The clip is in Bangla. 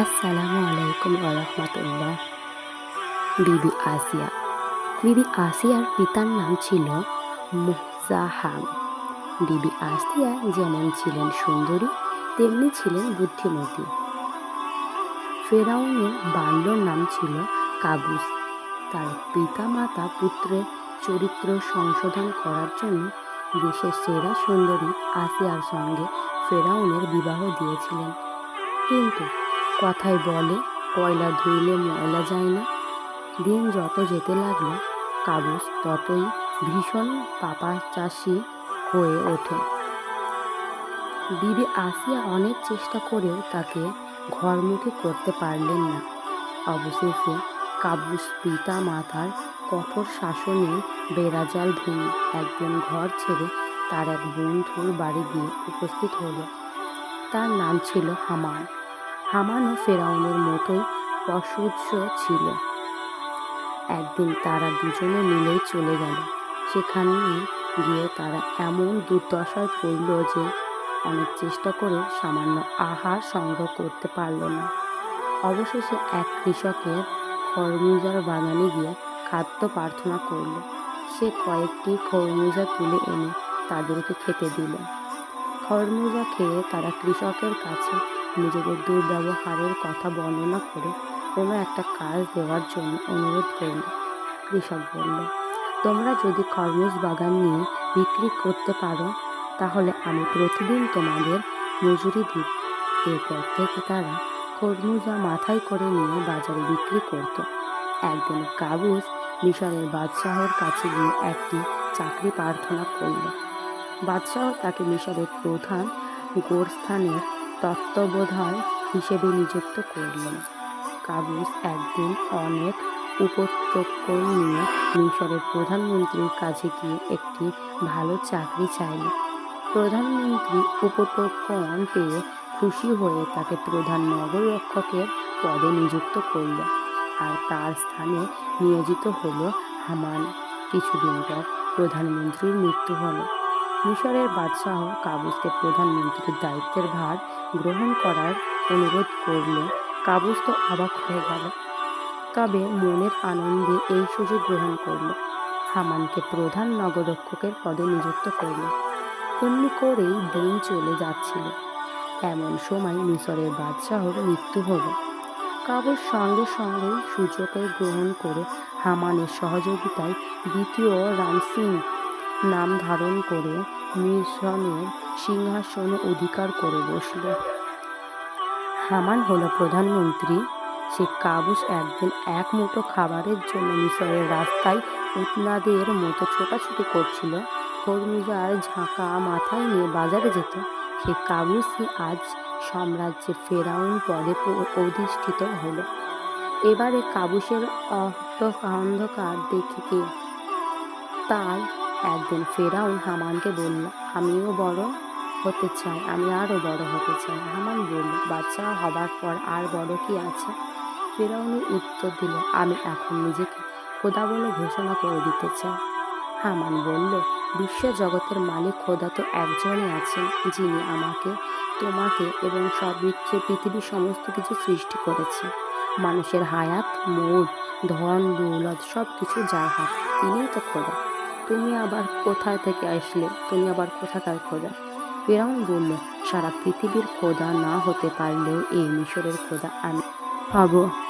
আসসালামু আলাইকুম রহমতুল্লাহ। বিবি আসিয়া। বিবি আসিয়ার পিতার নাম ছিল মুহজাহাম বিবি আসিয়া যেমন ছিলেন সুন্দরী, তেমনি ছিলেন বুদ্ধিমতী। ফেরাউনের বাল্যর নাম ছিল কাবুস। তার পিতা মাতা পুত্রের চরিত্র সংশোধন করার জন্য দেশের সেরা সুন্দরী আসিয়ার সঙ্গে ফেরাউনের বিবাহ দিয়েছিলেন। কিন্তু কথায় বলে, কয়লা ধুইলে ময়লা যায় না। দিন যত যেতে লাগল কাবুস ততই ভীষণ পাপাচাষী হয়ে ওঠে। বিবি আসিয়া অনেক চেষ্টা করেও তাকে ঘরমুখী করতে পারলেন না। অবশেষে কাবুস পিতা মাতার কঠোর শাসনে বেড়াজাল ভেঙে একজন ঘর ছেড়ে তার এক বন্ধুর বাড়ি গিয়ে উপস্থিত হলো। তার নাম ছিল হামান। হামানও ফেরাউনের মতোই অসহ্য ছিল। একদিন তারা দুজনে মিলেই চলে গেল। সেখানে গিয়ে তারা এমন দুর্দশায় পড়ল যে অনেক চেষ্টা করে সামান্য আহার সংগ্রহ করতে পারল না। অবশেষে এক কৃষকের খরমুজার বাগানে গিয়ে খাদ্য প্রার্থনা করল। সে কয়েকটি খরমুজা তুলে এনে তাদেরকে খেতে দিল। খরমুজা খেয়ে তারা কৃষকের কাছে নিজেদের দুর্ব্যবহারের কথা বর্ণনা করে কোনো একটা কাজ দেওয়ার জন্য অনুরোধ করল। কৃষক বলল, তোমরা যদি খরমুজ বাগান নিয়ে বিক্রি করতে পারো, তাহলে আমি প্রতিদিন তোমাদের মজুরি দিই। এরপর থেকে তারা খরমুজা মাথায় করে নিয়ে বাজারে বিক্রি করত। একদিন কাবুস মিশরের বাদশাহর কাছে গিয়ে একটি চাকরি প্রার্থনা করল। বাদশাহ তাকে মিশরের প্রধান গোরস্থানের তত্ত্বাবধান হিসেবে নিযুক্ত করলেন। কাবুস একদিন অনেক উপত্যক্ষ নিয়ে মিশরের প্রধানমন্ত্রীর কাছে গিয়ে একটি ভালো চাকরি চাইল। প্রধানমন্ত্রী উপত্যক্ষণ পেয়ে খুশি হয়ে তাকে প্রধান নগররক্ষকের পদে নিযুক্ত করল আর তার স্থানে নিয়োজিত হলো হামান। কিছুদিন পর প্রধানমন্ত্রীর মৃত্যু হলো। মিশরের বাদশাহ কাবুসকে প্রধানমন্ত্রীর দায়িত্বের ভার গ্রহণ করার অনুরোধ করলে কাবুস তো অবাক হয়ে গেল। তবে মনের আনন্দে এই সুযোগ গ্রহণ করল। হামানকে প্রধান নগররক্ষকের পদে নিযুক্ত করল। এমনি করেই দিন চলে যাচ্ছিল। এমন সময় মিশরের বাদশাহর মৃত্যু হলো। কাবুস সঙ্গে সঙ্গেই সুযোগে গ্রহণ করে হামানের সহযোগিতায় দ্বিতীয় রামসিং নাম ধারণ করে মিশনের সিংহাসন অধিকার করে বসল। হামান হলো প্রধানমন্ত্রী। সে কাবুস একদিন এক মুঠো খাবারের জন্য মিশরের রাস্তায় উতনাদের মতো ছোটাছুটি করছিল। খরমুজার ঝাঁকা মাথায় নিয়ে বাজারে যেত। সে কাবুসই আজ সাম্রাজ্যে ফেরাউন পদে অধিষ্ঠিত হলো। এবারে কাবুসের অন্ধকার দেখে তাই একদিন ফেরাউন হামানকে বলল, আমিও বড় হতে চাই, আমি আরও বড় হতে চাই। হামান বলল বাচ্চা হবার পর আর বড় কি আছে? ফেরাউনের উত্তর দিল, আমি এখন নিজেকে খোদা বলে ঘোষণা করে দিতে চাই। হামান বলল, বিশ্ব জগতের মালিক খোদা তো একজনই আছেন, যিনি আমাকে, তোমাকে এবং সব বিশ্বে পৃথিবীর সমস্ত কিছু সৃষ্টি করেছে। মানুষের হায়াত মৌত ধন, দৌলত সব কিছু যার হাত, তিনিই তো খোদা। তুমি আবার কোথায় থেকে আসলে? তুমি আবার কোথাকার খোদা? ফেরাউন বলল, সারা পৃথিবীর খোদা না হতে পারলেও এই মিশরের খোদা আমি হব